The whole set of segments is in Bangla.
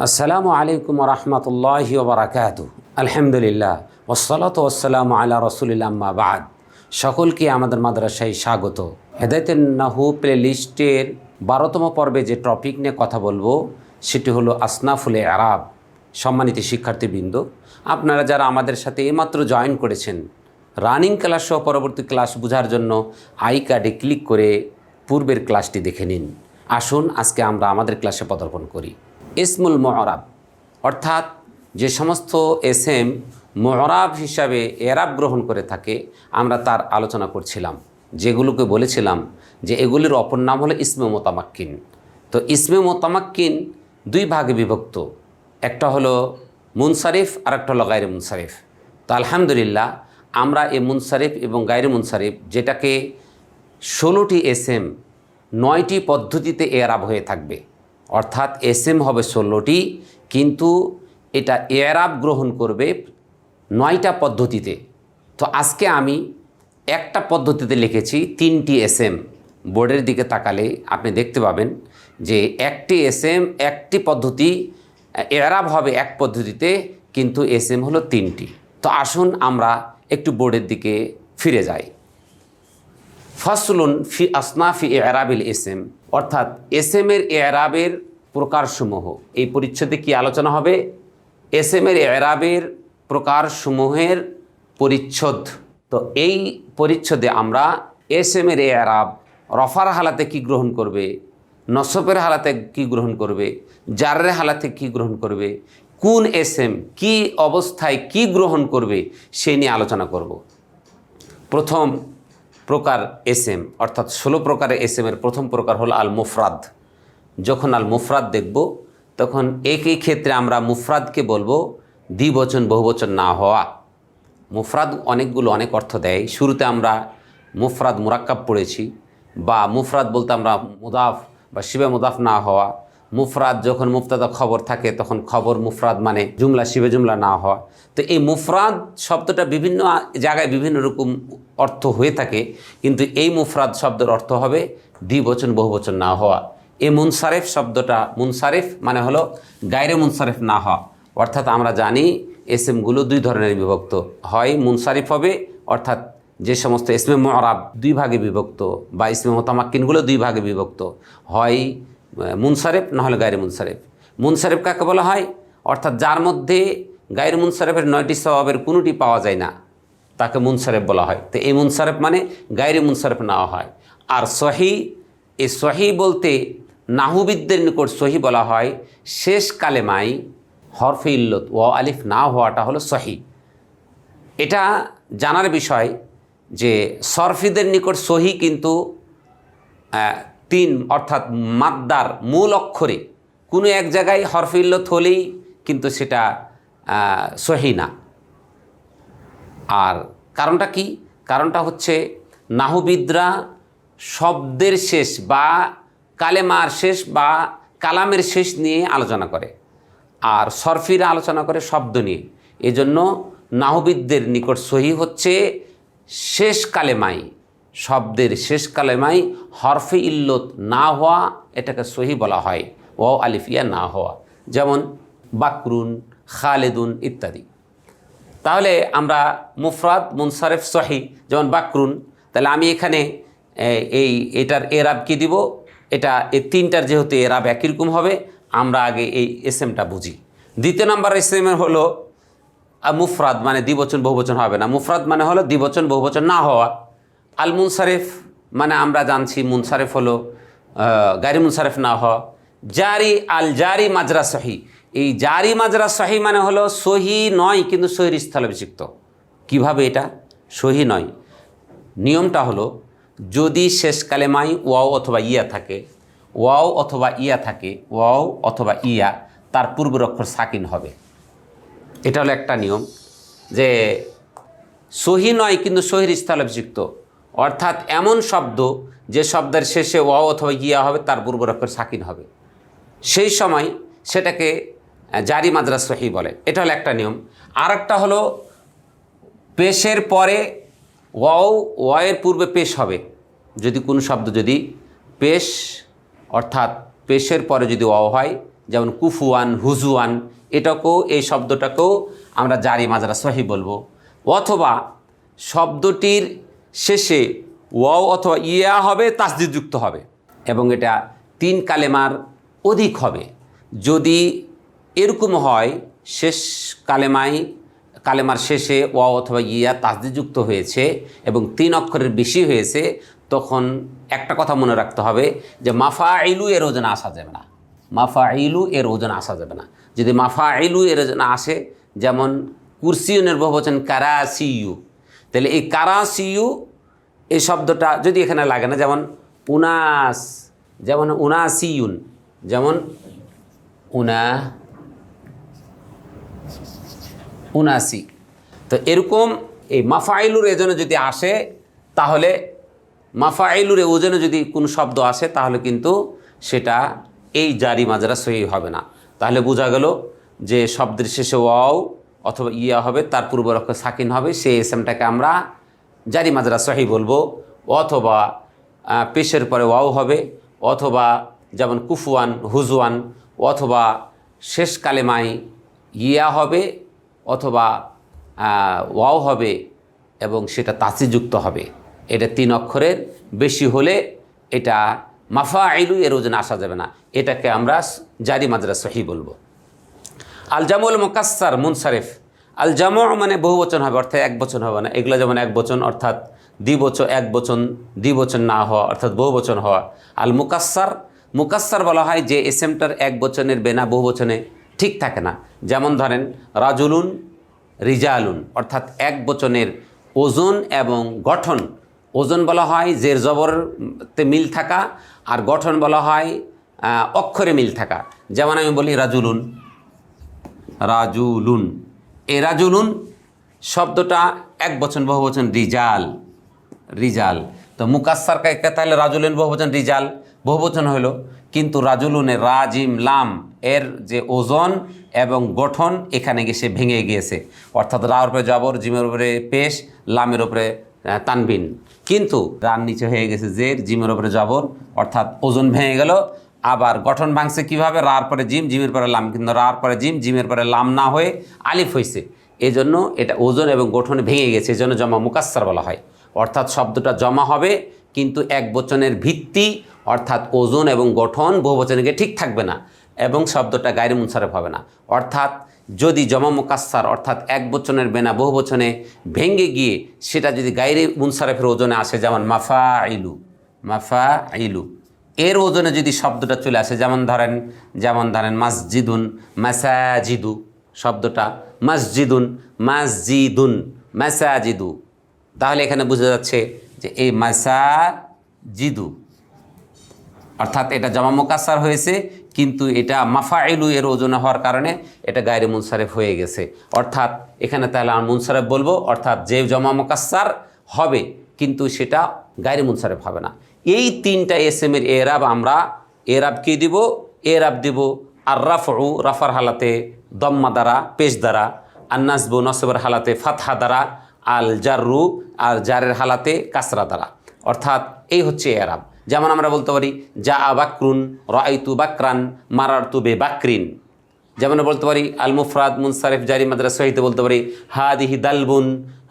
আসসালামু আলাইকুম রহমতুল্লাহ বারাকাত আলহামদুলিল্লাহ। ওসলাত ওসালাম আল্লাহ রসুলিল্লাহ বাদ। সকলকে আমাদের মাদ্রাসায় স্বাগত। হেদায়তের নাহু প্লে লিস্টের বারোতম পর্বে যে টপিক নিয়ে কথা বলব, সেটি হলো আসনাফুলে আরাব সম্মানিত শিক্ষার্থীবৃন্দ, আপনারা যারা আমাদের সাথে এইমাত্র জয়েন করেছেন, রানিং ক্লাস সহ পরবর্তী ক্লাস বোঝার জন্য আই কার্ডে ক্লিক করে পূর্বের ক্লাসটি দেখে নিন। আসুন, আজকে আমরা আমাদের ক্লাসে পদার্পণ করি। ইসমুল মহরাব অর্থাৎ যে সমস্ত এস এম মহরাব হিসাবে এরাব গ্রহণ করে থাকে, আমরা তার আলোচনা করছিলাম, যেগুলোকে বলেছিলাম যে এগুলির অপর নাম হলো ইসমে মোতামাক্কিন। তো ইসমে মোতামাক্কিন দুই ভাগে বিভক্ত, একটা হলো মুনসারিফ আর একটা হলো গায়রে মুনসারিফ। তো আলহামদুলিল্লাহ, আমরা এই মুনসারিফ এবং গায়রে মুনসারিফ যেটাকে ষোলোটি এস এম নয়টি পদ্ধতিতে এরাব হয়ে থাকবে। অর্থাৎ এস এম হবে ষোলোটি, কিন্তু এটা এরাব গ্রহণ করবে নয়টা পদ্ধতিতে। তো আজকে আমি একটা পদ্ধতিতে লিখেছি তিনটি এস এম বোর্ডের দিকে তাকালে আপনি দেখতে পাবেন যে একটি এস এম একটি পদ্ধতি, এরাব হবে এক পদ্ধতিতে, কিন্তু এস এম হলো তিনটি। তো আসুন আমরা একটু বোর্ডের দিকে ফিরে যাই। ফসলুন ফি আসনাফি এরাবিল এসএম, অর্থাৎ এসএম এর এরাবের প্রকারসমূহ। এই পরিচ্ছেদে কি আলোচনা হবে? এসএম এর এরাবের প্রকারসমূহের পরিচ্ছদ। তো এই পরিচ্ছদে আমরা এসএম এর এরাব রফার হালাতে কি গ্রহণ করবে? নসবের হালাতে কি গ্রহণ করবে? জারের হালাতে কি গ্রহণ করবে? কোন এসএম কি অবস্থায় কি গ্রহণ করবে? সেই নিয়ে আলোচনা করব। প্রথম প্রকার এস এম অর্থাৎ ষোলো প্রকারের এস এর প্রথম প্রকার হল আল মুফরাদ যখন আল মুফরাদ দেখব, তখন একই ক্ষেত্রে আমরা মুফরাদকে বলব দ্বিবচন, বহুবচন না হওয়া। মুফরাদ অনেকগুলো অনেক অর্থ দেয়। শুরুতে আমরা মুফরাদ মুরাক্কাব পড়েছি বা মুফরাদ বলতে আমরা মুদাফ বা শিবে মুদাফ না হওয়া। মুফরাদ যখন মুফতাদা খবর থাকে, তখন খবর মুফরাদ মানে জুমলা শিবে জুমলা না হওয়া। তো এই মুফরাদ শব্দটা বিভিন্ন জায়গায় বিভিন্ন রকম অর্থ হয়ে থাকে, কিন্তু এই মুফরাদ শব্দের অর্থ হবে দ্বিবচন, বহুবচন না হওয়া। এই মুনসারেফ শব্দটা, মুনসারেফ মানে হলো গায়রে মুনসারেফ না হওয়া। অর্থাৎ আমরা জানি এসএমগুলো দুই ধরনের বিভক্ত। হয় মুনসারিফ হবে, অর্থাৎ যে সমস্ত ইসমে মরাব দুই ভাগে বিভক্ত, বা ইসমে মোতামাক্কিনগুলো দুই ভাগে বিভক্ত। হয় মুনসারেফ, নাহলে গায়ের মুনসারেফ। মুনসারেফ কাকে বলা হয়? অর্থাৎ যার মধ্যে গায়ের মুনসারেফের নয়টি স্বভাবের কোনোটি পাওয়া যায় না, তাকে মুনসারেফ বলা হয়। তো এই মুনসারেফ মানে গায়ের মুনসারেফ নেওয়া হয়। আর সহি, এই সহি বলতে নাহুবিদদের নিকট সহি বলা হয় শেষ কালেমাই হরফে ইল্লত ও আলিফ না হওয়াটা হলো সহি। এটা জানার বিষয় যে সরফিদের নিকট সহি কিন্তু তিন, অর্থাৎ মাদ্দার মূল অক্ষরে, কোনো এক জায়গায় হরফে ইল্লত হলেই কিন্তু সেটা সহি না। আর কারণটা কি? কারণটা হচ্ছে নাহুবিদরা শব্দের শেষ বা কালেমার শেষ বা কালামের শেষ নিয়ে আলোচনা করে আর সরফিরা আলোচনা করে শব্দ নিয়ে। এজন্য নাহবিদদের নিকট সহি হচ্ছে শেষ কালেমাই। শব্দের শেষ কালেমাই হরফে ইল্লত না হওয়া, এটাকে সহি বলা হয়। ও আলিফিয়া না হওয়া। যেমন বাকরুন, খালেদুন ইত্যাদি। তাহলে আমরা মুফরাদ, মুনসারেফ সহি, যেমন বাকরুন, তাহলে আমি এখানে এই, এটার এরাব কি দিব? এটা এই তিনটার যেহেতু এরাব একই রকম হবে, আমরা আগে এই এস এমটা বুঝি। দ্বিতীয় নম্বর এস এম হলো মুফরাদ মানে দ্বিবচন, বহুবচন হবে না। মুফরাদ মানে হলো দ্বিবচন, বহুবচন না হওয়া। আল মুনসারেফ মানে আমরা জানছি মুনসারেফ হলো গাড়ি মুনসারেফ না হওয়া, জারি আল জারি মাজরা সহি। এই জারি মাজরা সহি মানে হলো সহি নয়, কিন্তু সহির স্থলাভিষিক্ত কীভাবে এটা? সহি নয়। নিয়মটা হলো, যদি শেষ কালেমাই ওয়াও অথবা ইয়া থাকে, ওয়াও অথবা ইয়া থাকে, ওয়াও অথবা ইয়া, তার পূর্বের অক্ষর সাকিন হবে। এটা হলো একটা নিয়ম যে সহি নয়, কিন্তু সহির স্থলাভিষিক্ত অর্থাৎ এমন শব্দ যে শব্দের শেষে ওয়াও অথবা ইয়া হবে, তার পূর্বের অক্ষর সাকিন হবে। সেই সময় সেটাকে জারি মাদ্রাস সহি বলে। এটা হলো একটা নিয়ম। আর একটা হলো, পেশের পরে ওয়াও ওয়ের পূর্বে পেশ হবে। যদি কোনো শব্দ, যদি পেশ, অর্থাৎ পেশের পরে যদি ওয়াও হয়, যেমন কুফুয়ান, হুজুয়ান, এটাকেও, এই শব্দটাকেও আমরা জারি মাজরা সহি বলব। অথবা শব্দটির শেষে ওয়াও অথবা ইয়া হবে, তাসদিদযুক্ত হবে এবং এটা তিন কালেমার অধিক হবে। যদি এরকম হয়, শেষ কালেমায়, কালেমার শেষে ওয়া অথবা ইয়া তাসদিযুক্ত হয়েছে এবং তিন অক্ষরের বেশি হয়েছে, তখন একটা কথা মনে রাখতে হবে যে মাফা ইলু এর ওজন আসা যাবে না। মাফা আইলু এর ওজন আসা যাবে না। যদি মাফা আইলু এর ওজন আসে, যেমন কুরসিউনের বহুবচন কারাসিউ তাহলে এই কারাসিউ এই শব্দটা যদি এখানে লাগে না, যেমন উনাস, যেমন উনাসিউন, যেমন উনা, উনাসি। তো এরকম এই মাফাইলুর এজনে যদি আসে, তাহলে মাফাইলুর ওজনে যদি কোনো শব্দ আসে, তাহলে কিন্তু সেটা এই জারি মাজরা সহি হবে না। তাহলে বোঝা গেল যে শব্দের শেষে ওয়াও অথবা ইয়া হবে, তার পূর্বরক্ষ সাকিন হবে, সেই এসএমটাকে আমরা জারি মাজরা সহি বলব। অথবা পেশের পরে ওয়াও হবে, অথবা যেমন কুফুয়ান হুজুয়ান অথবা শেষ কালেমায় ইয়া হবে, অথবা ওয়াও হবে এবং সেটা তাসিযুক্ত হবে। এটা তিন অক্ষরের, বেশি হলে এটা মাফা আইলু এর ওজন আসা যাবে না। এটাকে আমরা জারি মাজরা সহি বলব। আল জামুল মোকাস্সার মুনসারেফ। আল জামু মানে বহু বচন হবে, অর্থাৎ এক বচন হবে না। এগুলো যেমন এক বচন, অর্থাৎ দ্বিবচন এক বচন দ্বিবচন না হওয়া, অর্থাৎ বহু বচন হওয়া। আল মুকাস্সার মুকাস্সার বলা হয় যে এসএমটার এক বচনের বেনা বহু বচনে ঠিক থাকে না। যেমন ধরেন, রাজুলুন রিজালুন, অর্থাৎ এক বচনের ওজন এবং গঠন। ওজন বলা হয় জের জবরতে মিল থাকা, আর গঠন বলা হয় অক্ষরে মিল থাকা। যেমন আমি বলি রাজুলুন। রাজুলুন। এ রাজুলুন শব্দটা এক বচন, বহু রিজাল। রিজাল। তো মুকাস্সার কাকে তাহলে রাজুলুন, বহু বচন, রিজাল? বহু বচন হলো কিন্তু রাজুলুনের রাজিম, লাম, এর যে ওজন এবং গঠন, এখানে গিয়ে সে ভেঙে গিয়েছে। অর্থাৎ রার উপরে জবর, জিমের উপরে পেশ, লামের উপরে তানবিন। কিন্তু রান নিচে হয়ে গেছে জের, জিমের উপরে জবর, অর্থাৎ ওজন ভেঙে গেল আবার গঠন ভাঙছে কীভাবে? রার পরে জিম, জিমের পরে লাম। কিন্তু রার পরে জিম, জিমের পরে লাম না হয়ে আলিফ হয়েছে এই জন্য এটা ওজন এবং গঠন ভেঙে গেছে। এই জন্য জমা মুকাস্সার বলা হয়। অর্থাৎ শব্দটা জমা হবে, কিন্তু এক বচনের ভিত্তি, অর্থাৎ ওজন এবং গঠন বহু বচনে গিয়ে ঠিক থাকবে না এবং শব্দটা গায়ের মুনসারেফ হবে না। অর্থাৎ যদি জমা মুকাস্সার, অর্থাৎ এক বচনের বেনা বহু বচনে ভেঙে গিয়ে সেটা যদি গায়ের মুনসারেফের ওজনে আসে, যেমন মাফা ইলু মাফা ইলু এর ওজনে যদি শব্দটা চলে আসে, যেমন ধরেন যেমন ধরেন মাসজিদুন, মাসাজিদু, শব্দটা মসজিদুন, মাসজিদুন, মাসাজিদু। তাহলে এখানে বোঝা যাচ্ছে যে এই মাসাজিদু, অর্থাৎ এটা জমা মোকাসার হয়েছে, কিন্তু এটা মাফাইলু এর ওজনে হওয়ার কারণে এটা গায়ের মুনসারেফ হয়ে গেছে। অর্থাৎ এখানে তাহলে আমি মুনসারেফ বলব, অর্থাৎ যে জমা মোকাসার হবে, কিন্তু সেটা গায়ের মুনসারেফ হবে না। এই তিনটা এস এম এর এরাব আমরা এরাব কি দিব? এরাব দিব আর রাফু রাফার হালাতে দম্মা দ্বারা, পেশ দ্বারা। আন্নাসবু নসবের হালাতে ফাতহা দ্বারা, আল জাররু, আর জারের হালাতে কাসরা দ্বারা। অর্থাৎ এই হচ্ছে এরাব যেমন আমরা বলতে পারি যা আ বাকরুন রাইতু বাকরান, মারারতু বে বাকরিন। যেমন বলতে পারি, আল মুফরাদ মুনসারিফ জারি মাদ্রাস সহিতে বলতে পারি, হাদিহি দালবুন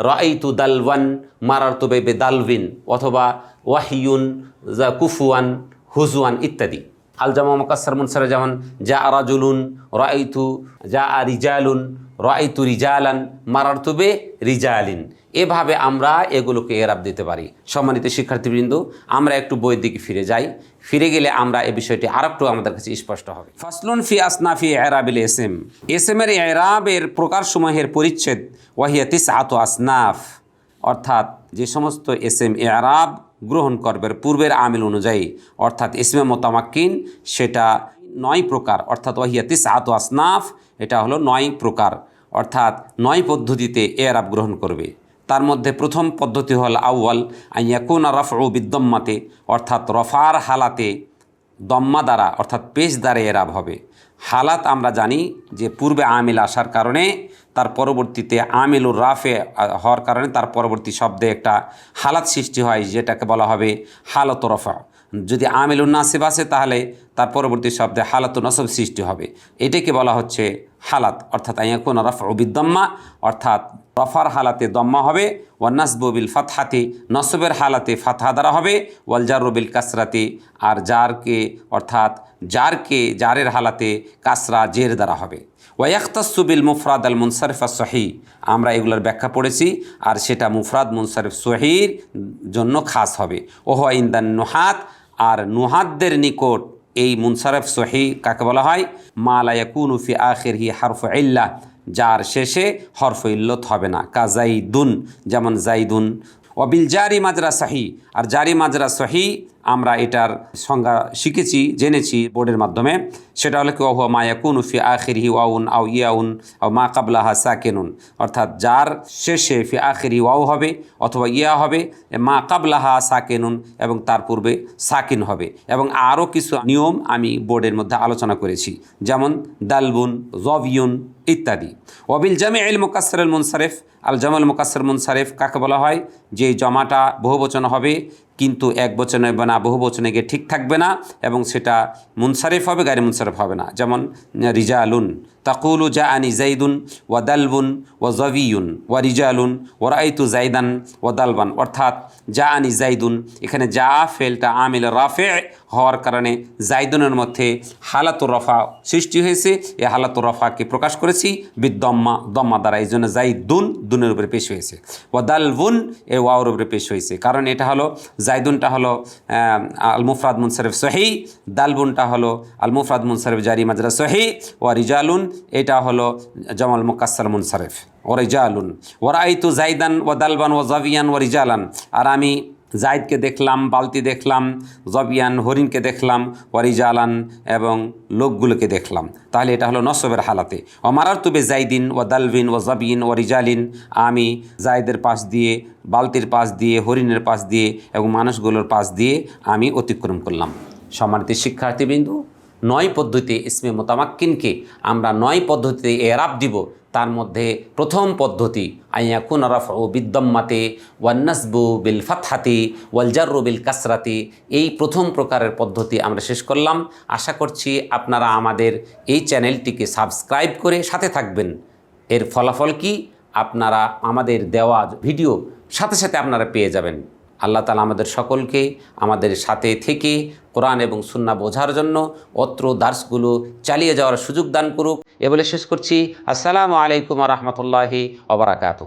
রাইতু দালওয়ান মারারতু বে বে দালভিন অথবা ওয়াহিউন যা কুফুয়ান হুজুয়ান ইত্যাদি। আল জামা মকাসার মুনসারে যেমন যা আরাজুলুন রাইতু যা আ রিজালুন, রাইতু রিজালান মারারতু বে রিজালিন। এভাবে আমরা এগুলোকে এরাব দিতে পারি। সম্মানিত শিক্ষার্থীবৃন্দ, আমরা একটু বইয়ের দিকে ফিরে যাই। ফিরে গেলে আমরা এই বিষয়টি আর একটু আমাদের কাছে স্পষ্ট হবে। ফাসলুন ফি আসনাফি এরাবিল এস এম এস এম এর এরাবের প্রকারসমূহের পরিচ্ছেদ ওয়াহিয়াতিস আত আসনাফ। অর্থাৎ যে সমস্ত এস এম এরাব গ্রহণ করবে পূর্বের আমিল অনুযায়ী, অর্থাৎ ইসমে মোতামাক্কিন, সেটা নয় প্রকার, অর্থাৎ ওয়াহিয়াতিস আত আসনাফ, এটা হলো নয় প্রকার, অর্থাৎ নয় পদ্ধতিতে এরাব গ্রহণ করবে। তার মধ্যে প্রথম পদ্ধতি হল আউয়াল আইয়াকুন রফউ বিদ্যম্মাতে অর্থাৎ রফার হালাতে দম্মা দ্বারা, অর্থাৎ পেশ দ্বারা এরাব হবে। হালাত আমরা জানি যে পূর্বে আমিল আসার কারণে, তার পরবর্তীতে আমিলুর রাফে হওয়ার কারণে তার পরবর্তী শব্দে একটা হালাত সৃষ্টি হয়, যেটাকে বলা হবে হালত রফা। যদি আমিলুন নাসিব আছে তাহলে তার পরবর্তী শব্দে হালাত নসব সৃষ্টি হবে। এটাকে বলা হচ্ছে হালাত, অর্থাৎ আইয়াকুন রফ বিদ্যম্মা অর্থাৎ রফার হালাতে দম্মা হবে ওয়ান্নাসবু বিল ফাতহাতি, নসবের হালাতে ফাতহা দ্বারা হবে ওয়ালজার বিল কাসরাতে, আর জারকে, অর্থাৎ জারকে, জারের হালাতে কাসরা, জের দ্বারা হবে। ওয়াক্তাসুবিল মুফরাদ আল মুনসারিফা সহি আমরা এগুলোর ব্যাখ্যা পড়েছি, আর সেটা মুফরাদ মুনসারিফ সহির জন্য খাস হবে। ওহা ইন্দান নুহাত, আর নুহাতদের নিকট এই মুনসারফ সহি কাকে বলা হয়? মালায়াকুন ফি আখির হি হারফ ইল্লাহ যার শেষে হরফ ইল্লত হবে না, কা জাইদুন, যেমন জাইদুন। অবিল জারি মাজরা সাহি আর জারি মাজরা সহি আমরা এটার সংজ্ঞা শিখেছি, জেনেছি বোর্ডের মাধ্যমে। সেটা হলো কি, ওহুয়া মায়াকুন ফি আখির হি ওয়াউন আউ ইয়াউন আও মা কাবলাহা সাকেনুন। অর্থাৎ যার শেষে ফি আখির হি ওয়াও হবে অথবা ইয়া হবে, মা কাবলাহা সাকেনুন এবং তার পূর্বে সাকিন হবে। এবং আরও কিছু নিয়ম আমি বোর্ডের মধ্যে আলোচনা করেছি, যেমন দালবুন, জবিউন ইত্যাদি। ওবিল জামে এল মুকাসর মুনসারেফ, আল জামাল মুকাসর মুনসারেফ কাকে বলা হয়? যে জমাটা বহুবচন হবে কিন্তু এক বচনে হবে না, বহু বচনে গিয়ে ঠিক থাকবে না এবং সেটা মুনসারেফ হবে গাড়ি মুনসারেফ হবে না। যেমন রিজা আলুন তাকুলু জা আনি জাইদুন ওয়া দালবুন ওয়া জবিউন ওয়া রিজা আলুন ওয়া রাইতু জাইদান ওয়া দালবান। অর্থাৎ জা আনি জাইদুন এখানে যা ফেলটা আমিল রাফে হওয়ার কারণে জাইদুনের মধ্যে হালাতুর রফা সৃষ্টি হয়েছে। এই হালাতুর রফাকে প্রকাশ করেছি বিদ্দম্মা, দম্মা দ্বারা। এই জন্য জাইদুন দুনের উপরে পেশ হয়েছে। ওয়া দালবুন এ ওয়াওর উপরে পেশ হয়েছে। কারণ এটা হলো জাইদুনটা হলো আল মুফরাদ মুনসারিফ সহি দালবুনটা হলো আল মুফরাদ মুনসারিফ জারি মাজরা সহি ওয়া রিজালুন, এটা হলো জামাল মুকাসসার মুনসারিফ ও রিজালুন ওরা আইতু জাইদান ও দালবান ও জাভিয়ান ও রিজালান, আর আমি জাইদকে দেখলাম, বালতি দেখলাম, জবিয়ান, হরিণকে দেখলাম, ওয়ারিজালান এবং লোকগুলোকে দেখলাম। তাহলে এটা হলো নসবের হালাতে। ও মারার তুবে জাইদিন ও দালবিন ও জবিন ও রিজালিন, আমি জাইদের পাশ দিয়ে, বালতির পাশ দিয়ে, হরিণের পাশ দিয়ে এবং মানুষগুলোর পাশ দিয়ে আমি অতিক্রম করলাম। সম্মানিত শিক্ষার্থীবৃন্দু, নয় পদ্ধতি ইসমে মোতামাক্কিনকে আমরা নয় পদ্ধতিতে এরাব দিব। তার মধ্যে প্রথম পদ্ধতি আইয়াকুন রফ ও বিদ্যম্মাতে ওয়ান্নাসবু বিল ফাতহাতি ওয়ালজারু বিল কাসরাতি। এই প্রথম প্রকারের পদ্ধতি আমরা শেষ করলাম। আশা করছি আপনারা আমাদের এই চ্যানেলটিকে সাবস্ক্রাইব করে সাথে থাকবেন। এর ফলাফল কি? আপনারা আমাদের দেওয়া ভিডিও সাথে সাথে আপনারা পেয়ে যাবেন। আল্লাহ তালা আমাদের সকলকে আমাদের সাথে থেকে কোরআন এবং সুন্না বোঝার জন্য অত্র দার্সগুলো চালিয়ে যাওয়ার সুযোগ দান করুক। এ বলে শেষ করছি। আসসালামু আলাইকুম রহমতুল্লাহি ওবরাকাতু